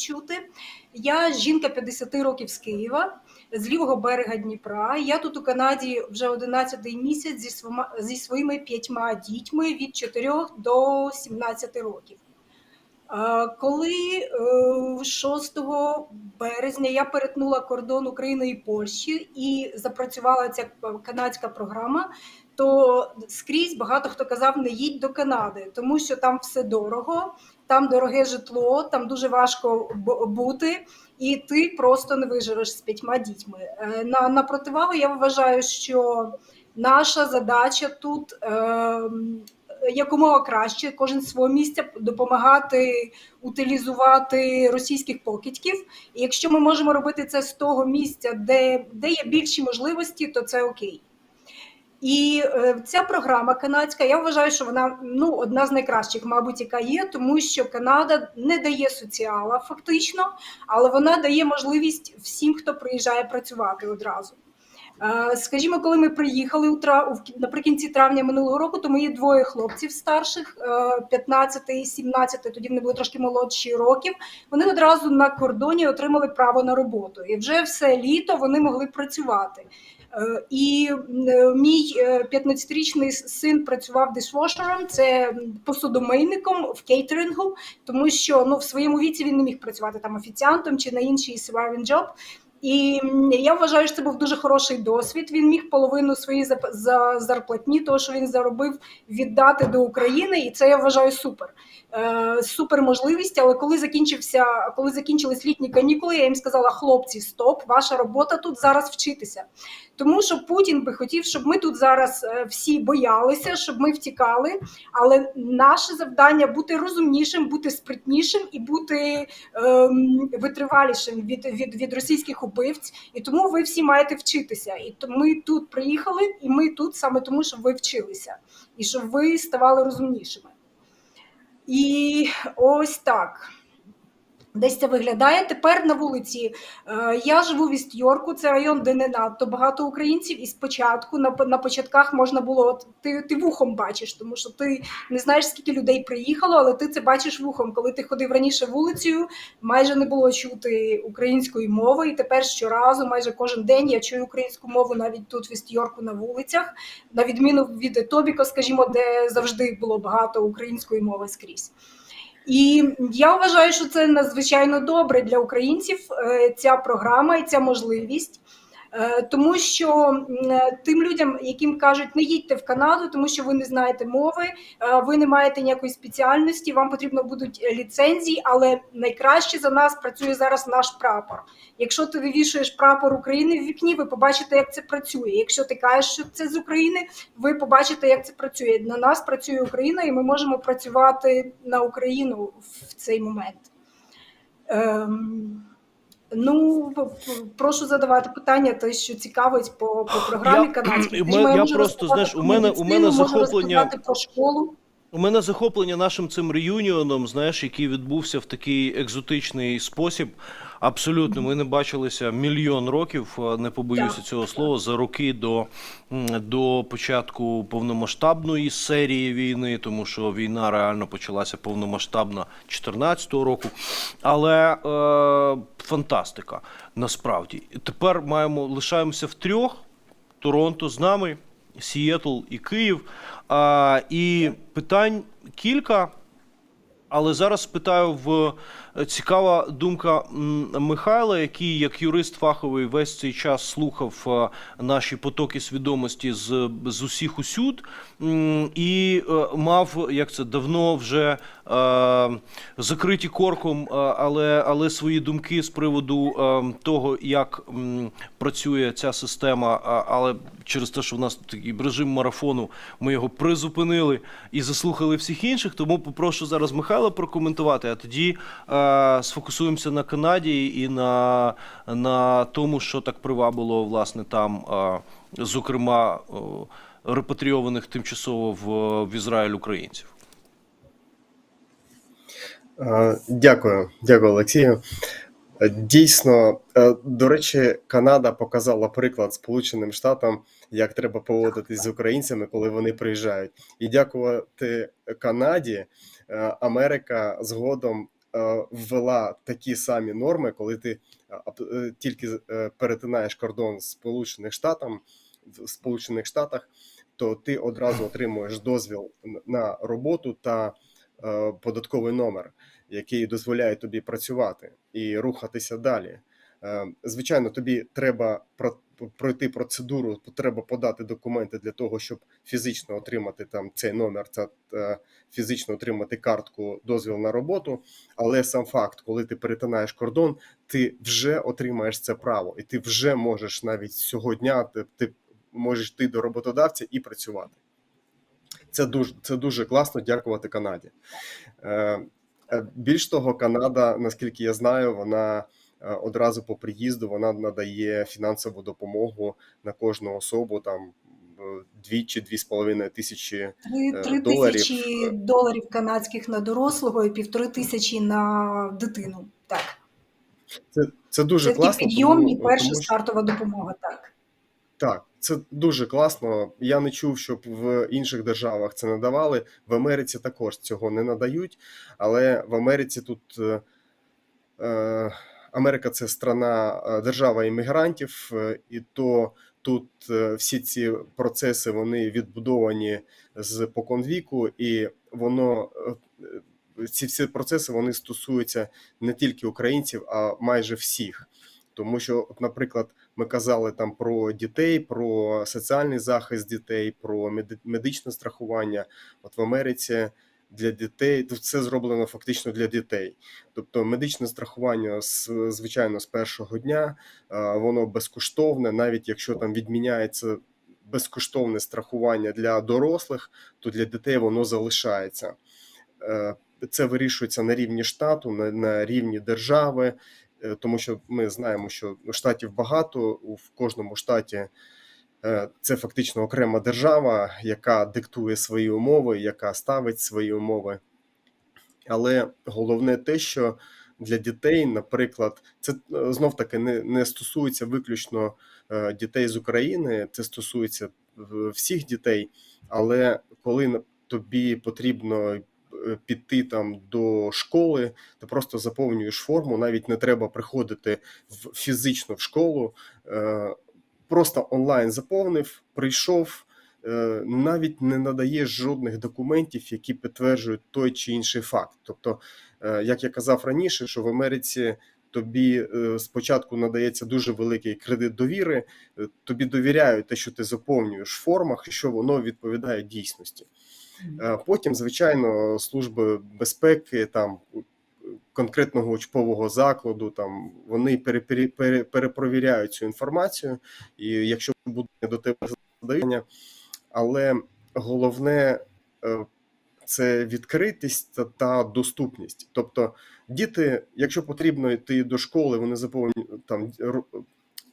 чути. Я жінка 50 років з Києва, з лівого берега Дніпра. Я тут у Канаді вже 11 місяць зі своїми, зі своїми п'ятьма дітьми від 4 до 17 років. Е, Коли е, 6 березня я перетнула кордон України і Польщі і запрацювала ця канадська програма, то скрізь багато хто казав: не їдь до Канади, тому що там все дорого, там дороге житло, там дуже важко бути, і ти просто не виживеш з п'ятьма дітьми. Е, На, на противагу я вважаю, що наша задача тут. Е, Якомога краще, кожен свого місця допомагати утилізувати російських покидьків. І якщо ми можемо робити це з того місця, де, де є більші можливості, то це окей. І е, ця програма канадська, я вважаю, що вона ну одна з найкращих, мабуть, яка є, тому що Канада не дає соціала фактично, але вона дає можливість всім, хто приїжджає працювати одразу. Е, Скажімо, коли ми приїхали у наприкінці травня минулого року, то мої двоє хлопців старших, е, 15 і 17, тоді вони були трошки молодші років. Вони одразу на кордоні отримали право на роботу, і вже все літо вони могли працювати. Е, І е, мій е, 15-річний син працював дишвошером, це посудомийником в кейтерингу, тому що ну в своєму віці він не міг працювати там офіціантом чи на інший surviving job. І я вважаю, що це був дуже хороший досвід. Він міг половину своєї за зарплатні, того, що він заробив, віддати до України, і це я вважаю супер. Е, супер можливість. Але коли закінчився, коли закінчились літні канікули, я їм сказала: хлопці, стоп, ваша робота тут зараз вчитися. Тому що Путін би хотів, щоб ми тут зараз е, всі боялися, щоб ми втікали. Але наше завдання бути розумнішим, бути спритнішим і бути ем, витривалішим від, від, від російських убивць. І тому ви всі маєте вчитися. І ми тут приїхали, і ми тут саме тому, щоб ви вчилися, і щоб ви ставали розумнішими. І ось так. Десь це виглядає тепер на вулиці. Е, я живу в Іст-Йорку, це район, де не надто багато українців. І спочатку на, на початках можна було ти, ти вухом бачиш, тому що ти не знаєш, скільки людей приїхало, але ти це бачиш вухом. Коли ти ходив раніше вулицею, майже не було чути української мови. І тепер щоразу, майже кожен день я чую українську мову навіть тут в Іст-Йорку на вулицях, на відміну від Етобіко, скажімо, де завжди було багато української мови скрізь. І я вважаю, що це надзвичайно добре для українців е, ця програма і ця можливість. Е, Тому що е, тим людям, яким кажуть, не їдьте в Канаду, тому що ви не знаєте мови, е, ви не маєте ніякої спеціальності, вам потрібно будуть ліцензії, але найкраще за нас працює зараз наш прапор. Якщо ти вивішуєш прапор України в вікні, ви побачите, як це працює. Якщо ти кажеш, що це з України, ви побачите, як це працює. На нас працює Україна, і ми можемо працювати на Україну в цей момент. Ем, ну, прошу задавати питання, те, що цікавить по, по програмі Я- канадській. я Скажімо, просто, знаєш, у мене- у мене захоплення- про школу. У мене захоплення нашим цим реюніоном, знаєш, який відбувся в такий екзотичний спосіб. Абсолютно, ми не бачилися мільйон років, не побоюся цього слова, за роки до, до початку повномасштабної серії війни, тому що війна реально почалася повномасштабно 14-го року. Але е, фантастика насправді. Тепер маємо лишаємося в трьох. Торонто з нами, Сієтл і Київ. А, і питань кілька. Але зараз питаю в цікава думка Михайла, який як юрист фаховий весь цей час слухав е, наші потоки свідомості з, з усіх усюд, і е, мав як це давно вже е, закриті корком, але, але свої думки з приводу того, як працює ця система, але через те, що в нас такий режим марафону, ми його призупинили і заслухали всіх інших. Тому попрошу зараз Михайла прокоментувати, а тоді сфокусуємося на Канаді і на, на тому, що так привабило власне там, е, зокрема, е, репатріованих тимчасово в, в Ізраїль українців. Е, Дякую, дякую, Олексію. Е, Дійсно, е, до речі, Канада показала приклад Сполученим Штатам, як треба поводитись з українцями, коли вони приїжджають. І дякувати Канаді, е, Америка згодом е, ввела такі самі норми, коли ти е, е, тільки е, перетинаєш кордон з Сполучених Штатів, в Сполучених Штатах, то ти одразу отримуєш дозвіл на роботу та е, податковий номер, який дозволяє тобі працювати і рухатися далі. Е, Звичайно, тобі треба пройти процедуру, треба подати документи для того, щоб фізично отримати там цей номер, це е, фізично отримати картку дозвіл на роботу. Але сам факт, коли ти перетинаєш кордон, ти вже отримаєш це право, і ти вже можеш навіть цього дня ти, ти можеш йти до роботодавця і працювати. Це дуже це дуже класно. Дякувати Канаді. Е, е, Більш того, Канада, наскільки я знаю, вона одразу по приїзду вона надає фінансову допомогу на кожну особу там е, дві чи дві з половиною тисячі Три, Е, доларів. тисячі доларів канадських на дорослого і півтори тисячі на дитину. Так, Це, це дуже це класно. підйомні тому- перша тому що- стартова допомога. Так. Так, це дуже класно. Я не чув, щоб в інших державах це надавали. В Америці також цього не надають, але в Америці тут е, е, Америка це страна, е, держава іммігрантів, е, і то тут е, всі ці процеси вони відбудовані з поконвіку, і воно ці всі процеси вони стосуються не тільки українців, а майже всіх. Тому що, наприклад, ми казали там про дітей, про соціальний захист дітей, про медичне страхування. От в Америці для дітей все зроблено фактично для дітей. Тобто медичне страхування звичайно з першого дня е, воно безкоштовне, навіть якщо там відміняється безкоштовне страхування для дорослих, то для дітей воно залишається. Е, Це вирішується на рівні штату, на, рівні держави, е, тому що ми знаємо, що штатів багато в кожному штаті. Е, Це фактично окрема держава, яка диктує свої умови, яка ставить свої умови. Але головне те, що для дітей, наприклад, це знов таки не, не стосується виключно е, дітей з України, це стосується е, всіх дітей. Але коли тобі потрібно е, піти там до школи, ти просто заповнюєш форму, навіть не треба приходити в фізично в школу. Просто онлайн заповнив, прийшов, е, навіть не надаєш жодних документів, які підтверджують той чи інший факт. Тобто, е, як я казав раніше, що в Америці тобі е, спочатку надається дуже великий кредит довіри, тобі довіряють те, що ти заповнюєш в формах, що воно відповідає дійсності. Потім, звичайно, служби безпеки там конкретного учбового закладу, там вони перепровіряють цю інформацію, і якщо буде до тебе задання, але головне е, це відкритість та, та доступність. Тобто, діти, якщо потрібно йти до школи, вони заповнюють там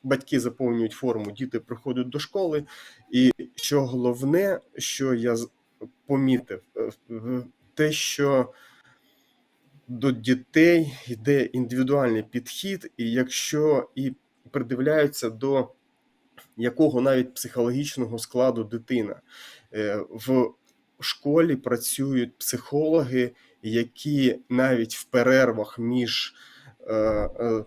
батьки заповнюють форму, діти приходять до школи. І що головне, що я помітив, е, те, що до дітей йде індивідуальний підхід, і якщо і придивляються до якого навіть психологічного складу дитина. Е, В школі працюють психологи, які навіть в перервах між е, е,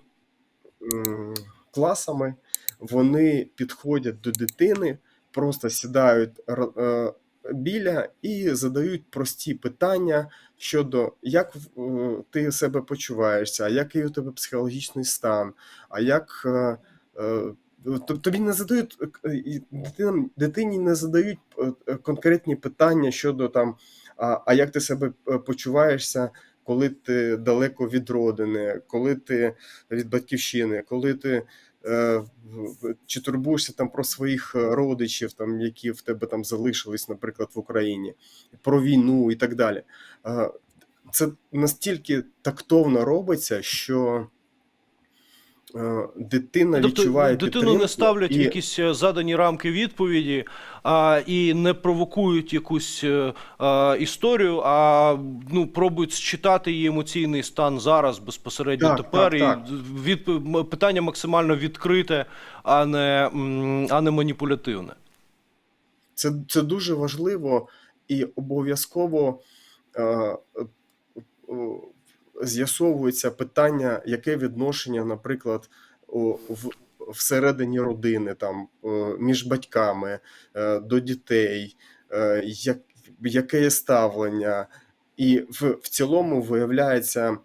класами вони підходять до дитини, просто сідають біля і задають прості питання щодо як е, ти себе почуваєшся, а який у тебе психологічний стан, а як. е, е, тобі не задають дитинам, дитині не задають конкретні питання щодо там, а, а як ти себе почуваєшся, коли ти далеко від родини, коли ти від батьківщини, коли ти чи турбуєшся там про своїх е, родичів, там які в тебе там залишились, наприклад, в Україні, про війну і так далі. Е, Це настільки тактовно робиться, що е, дитина Тобто відчуває дитину підтримку не ставлять і- якісь е, задані рамки відповіді а, і не провокують якусь е, е, історію, а ну, пробують считати її емоційний стан зараз безпосередньо Так, тепер. так, так. І від, питання максимально відкрите, а не, а не маніпулятивне. Це, це дуже важливо і обов'язково е, е, з'ясовується питання, яке відношення, наприклад, в, всередині родини, там, е, між батьками, е, до дітей, е, як, яке є ставлення. І в, в цілому виявляється,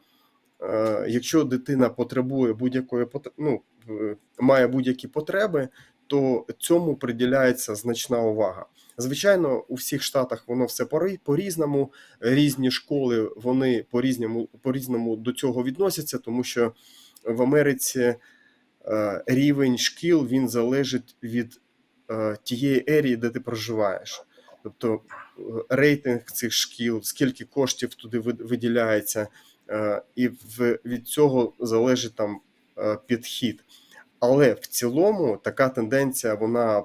якщо дитина потребує будь-якої ну, має будь-які потреби, то цьому приділяється значна увага. Звичайно, у всіх штатах воно все пори- по-різному. Різні школи вони по-різному, по-різному до цього відносяться, тому що в Америці е, рівень шкіл він залежить від е, тієї ерії, де ти проживаєш. Тобто е, рейтинг цих шкіл, скільки коштів туди виділяється, і від цього залежить там підхід. Але в цілому така тенденція вона